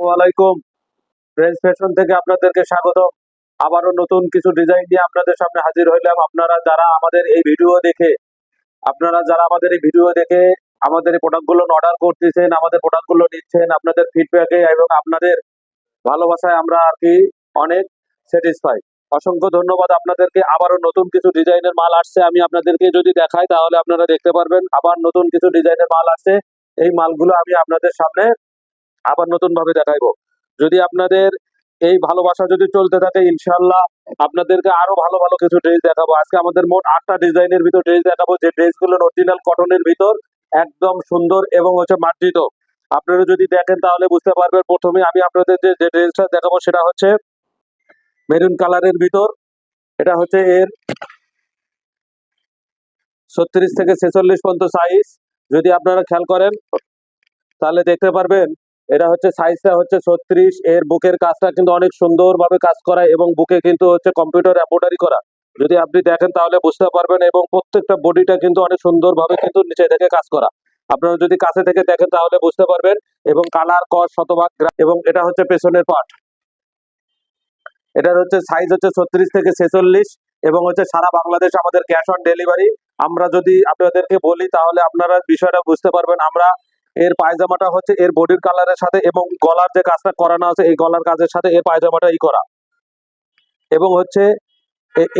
ওয়ালাইকুম friends fashion থেকে আপনাদেরকে স্বাগত আবারও নতুন কিছু ডিজাইন নিয়ে আপনাদের সামনে হাজির হইলাম। আপনারা যারা আমাদের এই ভিডিও দেখে, আপনারা যারা আমাদের এই ভিডিও দেখে আমাদের এই প্রোডাক্টগুলো অর্ডার করতেছেন, আমাদের প্রোডাক্টগুলো নিচ্ছেন, আপনাদের ফিডব্যাকে এবং আপনাদের ভালোবাসায় আমরা আর কি অনেক স্যাটিসফাই অসংখ্য ধন্যবাদ আপনাদেরকে। আবারও নতুন কিছু ডিজাইনের মাল আসছে। আমি আপনাদেরকে যদি দেখাই, তাহলে আপনারা দেখতে পারবেন। আবার নতুন কিছু ডিজাইনের মাল আসছে। এই মালগুলো আমি আপনাদের সামনে আবার নতুন ভাবে দেখাইবো। যদি আপনাদের এই ভালোবাসা যদি চলতে থাকে ইনশাল্লাহ আপনাদেরকে আরও ভালো ভালো কিছু ড্রেস দেখাবো। আজকে আমাদের মোট আটটা ডিজাইনের ভিতর ড্রেস দেখাবো। যে ড্রেসগুলো অরিজিনাল কটনের ভিতর একদম সুন্দর এবং হচ্ছে মার্জিত। আপনারা যদি দেখেন তাহলে বুঝতে পারবেন প্রথমে আমি আপনাদের যে ড্রেসটা দেখাবো সেটা হচ্ছে মেরুন কালারের ভিতর। এটা হচ্ছে এর ছত্রিশ থেকে ছেচল্লিশ পর্যন্ত সাইজ যদি আপনারা খেয়াল করেন, তাহলে দেখতে পারবেন এটা হচ্ছে সাইজটা হচ্ছে ছত্রিশ। এর বুকের কাজটা কিন্তু অনেক সুন্দরভাবে কাজ করা এবং বুকে কিন্তু হচ্ছে কম্পিউটার এম্ব্রয়ডারি করা। যদি আপনি দেখেন তাহলে বুঝতে পারবেন এবং প্রত্যেকটা বডিটা কিন্তু অনেক সুন্দরভাবে কিন্তু নিচে থেকে কাজ করা। আপনারা যদি কাছে থেকে দেখেন তাহলে বুঝতে পারবেন এবং কালার কস শতভাগ এবং এটা হচ্ছে পেছনের পার্ট এটার হচ্ছে সাইজ হচ্ছে ছত্রিশ থেকে ছেচল্লিশ এবং হচ্ছে সারা বাংলাদেশ আমাদের ক্যাশ অন ডেলিভারি আমরা যদি আপনাদেরকে বলি তাহলে আপনারা বিষয়টা বুঝতে পারবেন। আমরা এর পায়জামাটা হচ্ছে এর বডির কালারের সাথে এবং গলার যে কাজটা করানো আছে, এই গলার কাজের সাথে এর পায়জামাটা ই করা। এবং হচ্ছে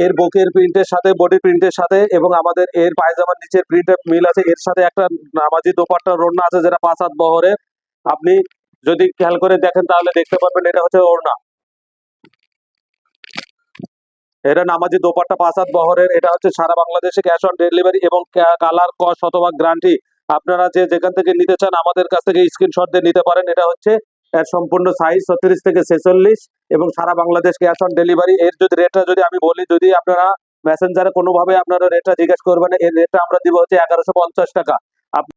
এর বুকের প্রিন্টের সাথে বডি প্রিন্টের সাথে এবং আমাদের এর পায়জামার নিচের প্রিন্টের মিল আছে, এর সাথে একটা নামাজি দোপাট্টা রোনা আছে যেটা পাঁচ হাত বহরের। আপনি যদি খেয়াল করে দেখেন তাহলে দেখতে পারবেন এটা হচ্ছে ওড়না। এটা নামাজি দোপাট্টা পাঁচ হাত বহরের, এটা হচ্ছে সারা বাংলাদেশে ক্যাশ অন ডেলিভারি এবং কালার কস শতভাগ গ্যারান্টি আপনারা যে যেখান থেকে নিতে চান, আমাদের কাছ থেকে স্ক্রিনশট দিয়ে নিতে পারেন। এটা হচ্ছে এর সম্পূর্ণ সাইজ ছত্রিশ থেকে ছেচল্লিশ এবং সারা বাংলাদেশ ক্যাশ অন ডেলিভারি এর যদি রেটটা যদি আমি বলি, যদি আপনারা মেসেঞ্জারে কোনোভাবে আপনারা রেটটা জিজ্ঞেস করবেন, এর রেটটা আমরা দিব হচ্ছে এগারোশো পঞ্চাশ টাকা।